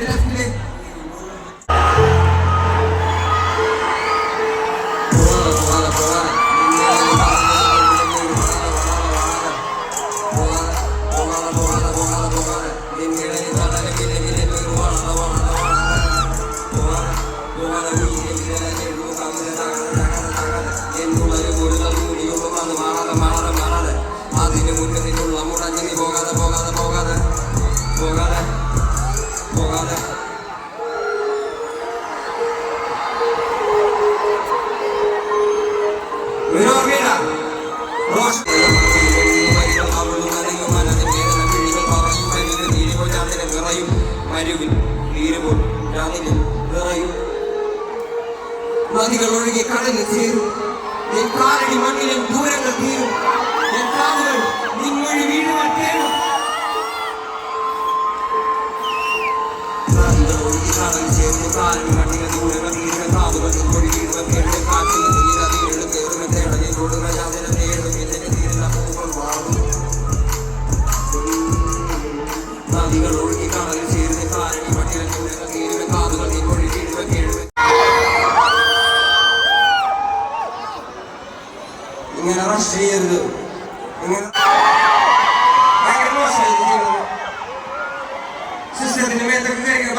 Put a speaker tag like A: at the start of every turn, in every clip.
A: Gracias.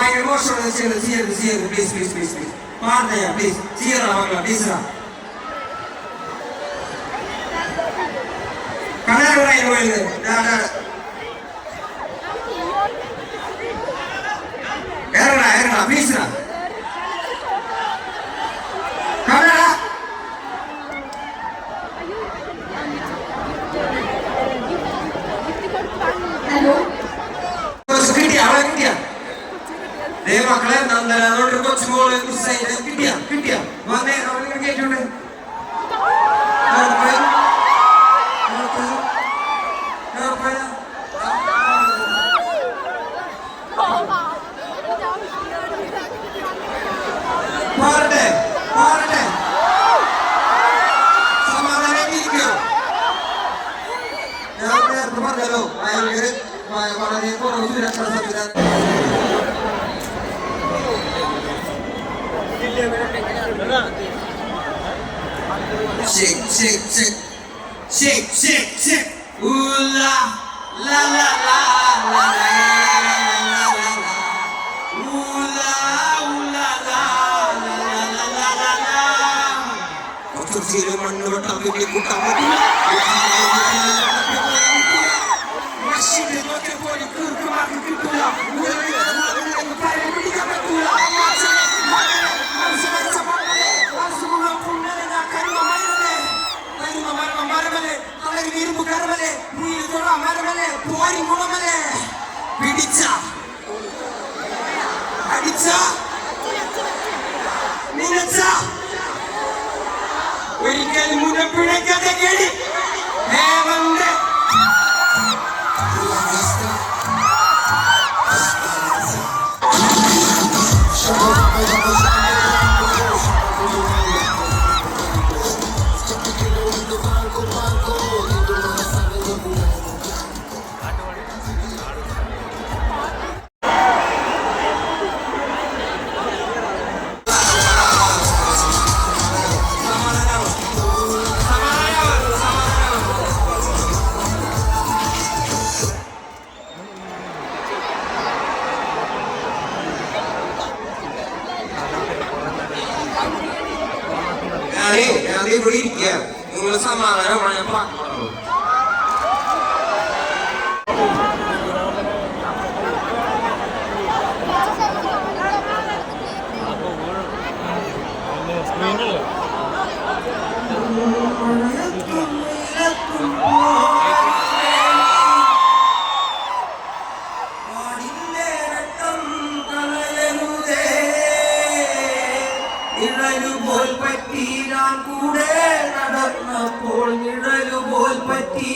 A: அவங்க emotional விஷயம் cheer cheer please please please please பாருங்க ப்ளீஸ் சியர்
B: அவங்கள
A: ப்ளீஸ்ரா கலையரா இருவங்க ஏறடா ப்ளீஸ்ரா അന്നേരം അതുകൊണ്ട് കുറച്ച് ബോൾ കിട്ടിയ കിട്ടിയ. വന്നേ അവർക്ക് കേട്ടുണ്ട് വളരെ കുറവ് സുരക്ഷ Shake, shake, shake, shake, shake, shake. Ooh la, la la la la la. சிறு மண்ணோட்ட அமைப்பை கூட்டாமல் Şimdi no te puedo curva, curva, curva, curva, curva, curva, curva, curva, curva, curva, ഇരുമ്പ് കരമലെ നീര് തുറ മരമല്ലേ പോരി മുളമലെ. പിടിച്ച. അടിച്ച. നിനച്ച ഒരിക്കൽ മുനം പിഴയ്ക്കാതെ കേടി. ഹേമന്റെ നിഴലുപോൽ പറ്റി ഞാൻ കൂടെ നടന്നപ്പോൾ നിഴലുപോൽ പറ്റി.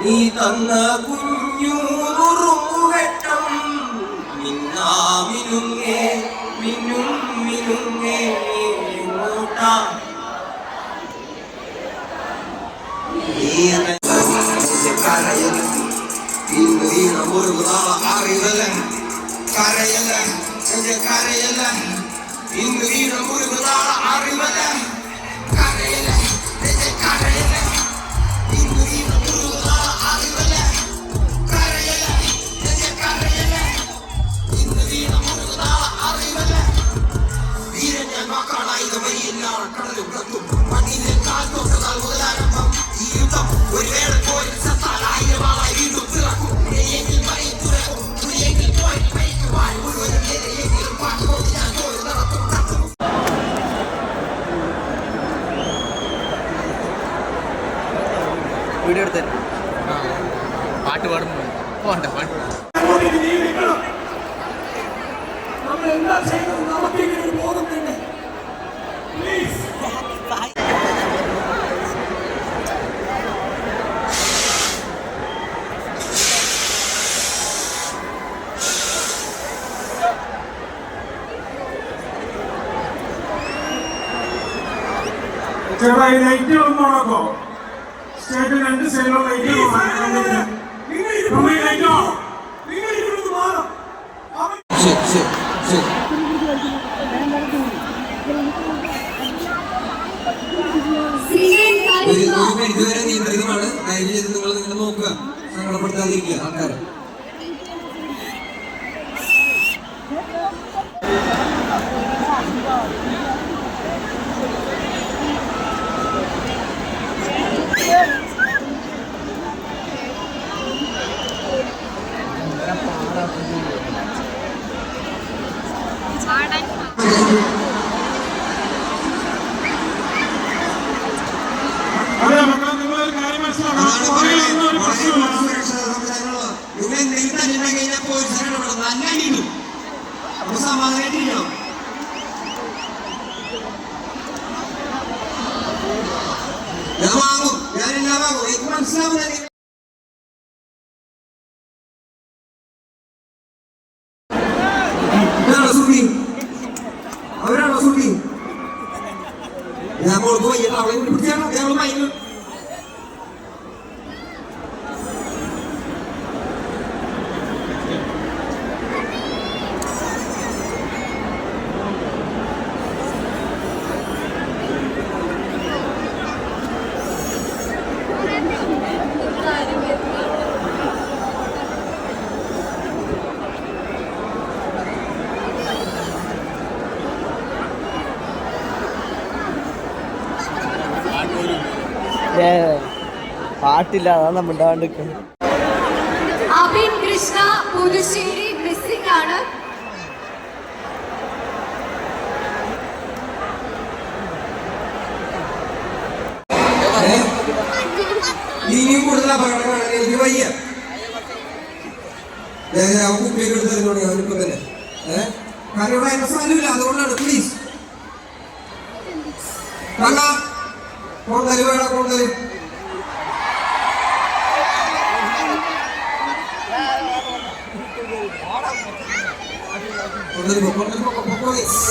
A: നീ തന്ന കുഞ്ഞു നുറുങ്ങുവെട്ടം മിന്നാമിനുങ്ങേ മിന്നും മിനുങ്ങേ നീ
C: ஒரு கிராம ஆறு இதழன் கரையல்ல கொஞ்சம் கரையல்ல இங்கு வீரம்
A: ஒரு கிராம ചെറുതായ ലൈറ്റുകളും ഓണാക്കോ സ്റ്റേറ്റ് രണ്ട്
D: സൈഡിലുള്ള ഇതുവരെ നിയന്ത്രിതമാണ്. നിങ്ങൾ നിങ്ങൾ നോക്കുക. സങ്കടപ്പെടുത്താതിരിക്കുക
A: ആൾക്കാർ 你咋不买？കാട്ടില്ല
D: അതാണ്
B: മിണ്ടാണ്ട്
E: അബിൻ കൃഷ്ണ പുതുശ്ശേരി മിസ്സിംഗ് ആണ്.
D: ഇനിയും കൂടുതൽ അപകടങ്ങളാണ് എനിക്ക് വയ്യ. കുട്ടിയൊക്കെ എടുത്തെറിഞ്ഞോണി അവനിപ്പോ തന്നെ. ഏഹ് കാരണം
A: അതുകൊണ്ട് Pwede mo, pag nagpapapapawis.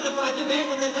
A: ಅದು ಬಾಜುವೆ ಒಂದೆಲ್ಲ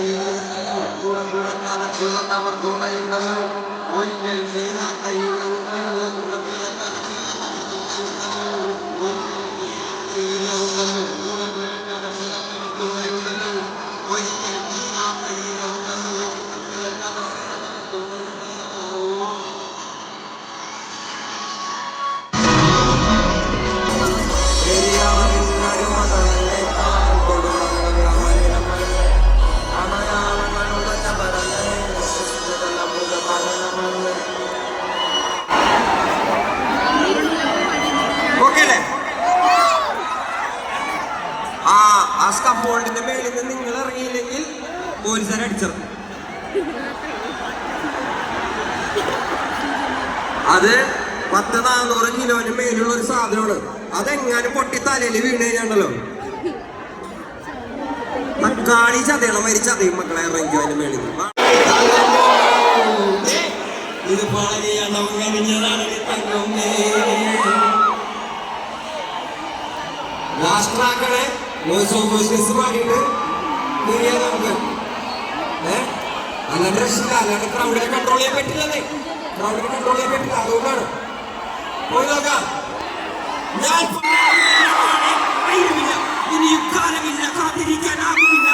A: ¡Suscríbete al canal! പോലീസുകാരെ അടിച്ചിറക്കും അത് പത്ത് നാനൂറ് കിലോന് മേലുള്ള ഒരു സാധനമാണ്. അതെങ്ങാനും പൊട്ടി തലയിൽ വീണ് തക്കാളി ചതയണം മരിച്ച ചതയും മക്കളെ ഇറങ്ങി അതിന് മേളിൽ. ഇത് പാലിയണം കഴിഞ്ഞതാണ് ലാസ്റ്റ് ആക്കണേ വോയിസ് പാടിയിട്ട്. നമുക്ക്? അല്ലാണ്ട് രക്ഷയില്ല അല്ലാണ്ട് ക്രൗഡിനെ കൺട്രോൾ ചെയ്യാൻ പറ്റില്ലെന്നേ ക്രൗഡിനെ കൺട്രോൾ ചെയ്യാൻ പറ്റില്ല അതുകൊണ്ടാണ്. പോയി നോക്കാം. ഞാൻ ഇനി കാലമില്ല കാത്തിരിക്കാനാകുമില്ല.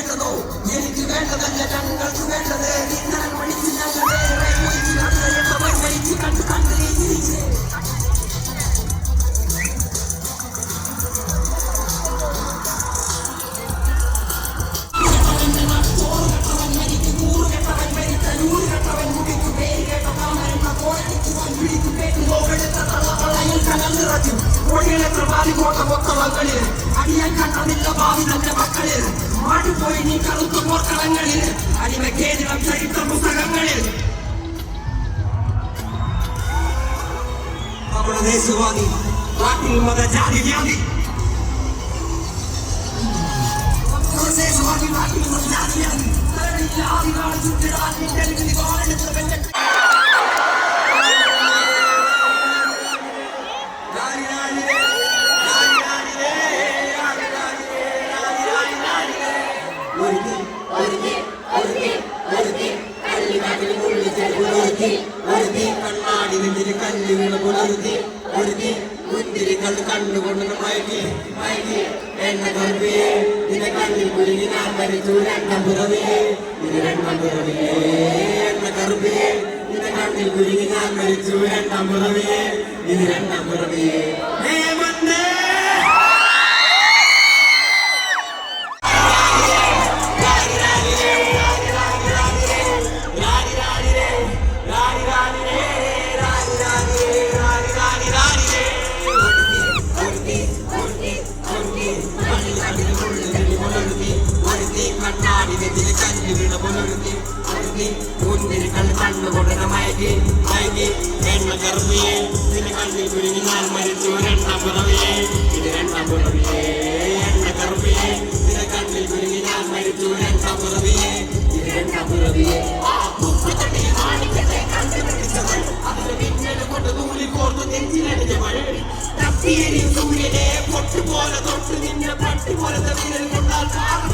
A: വേണ്ടതോ? എനിക്ക് വേണ്ടതല്ല ഞങ്ങൾക്ക് വേണ്ടത്. നിന്നാൽ പഠിച്ച് ഞങ്ങളെ കണ്ട് കണ്ട് ജീവിച്ചേ കോടികളെ പ്രഭാതി കോട്ട മൊത്തം മക്കളിൽ അടിയാൻ കണ്ടതില്ല ഭാവി തന്റെ മക്കളിൽ. മാറ്റിപ്പോയി നീ കറുത്ത പോർക്കളങ്ങളിൽ അടിമക്കേതിരം ചരിത്ര പുസ്തകങ്ങളിൽ. നമ്മുടെ ദേശവാദി നാട്ടിൽ മത ജാതി വ്യാധി ദേശവാദി നാട്ടിൽ മത ജാതി വ്യാധി ആദ്യ നാൾ ചുറ്റിടാൻ ഉരുതി ഉരുതി കണ്ണാടി നെഞ്ചിൽ കല്ലുകൾ പുലർത്തി ഉരുതി മുന്തിരികൾ കണ്ണുകൊണ്ട് മയക്കി മയക്കി. എന്നെ കറുപ്പിയെ നിന്റെ കണ്ണിൽ കുരുങ്ങി ഞാൻ മരിച്ചു. രണ്ടം പിറവിയെ ഇത് രണ്ടം പിറവിയെ എന്നെ കറുപ്പിയെ നിന്റെ കണ്ണിൽ കുരുങ്ങി ഞാൻ മരിച്ചു. രണ്ടം പിറവിയെ ഇത് രണ്ടം പിറവിയെ சூரியனே பொட்டு போல தொட்டு நின்ற பட்டு போல தமிழர் கொண்டால்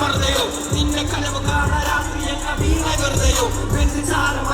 A: വെറുതെയോ നിന്റെ കലവ് കാണാൻ രാത്രി എന്ന വീണ വെറുതെയോ? വെറുതെ ചാരം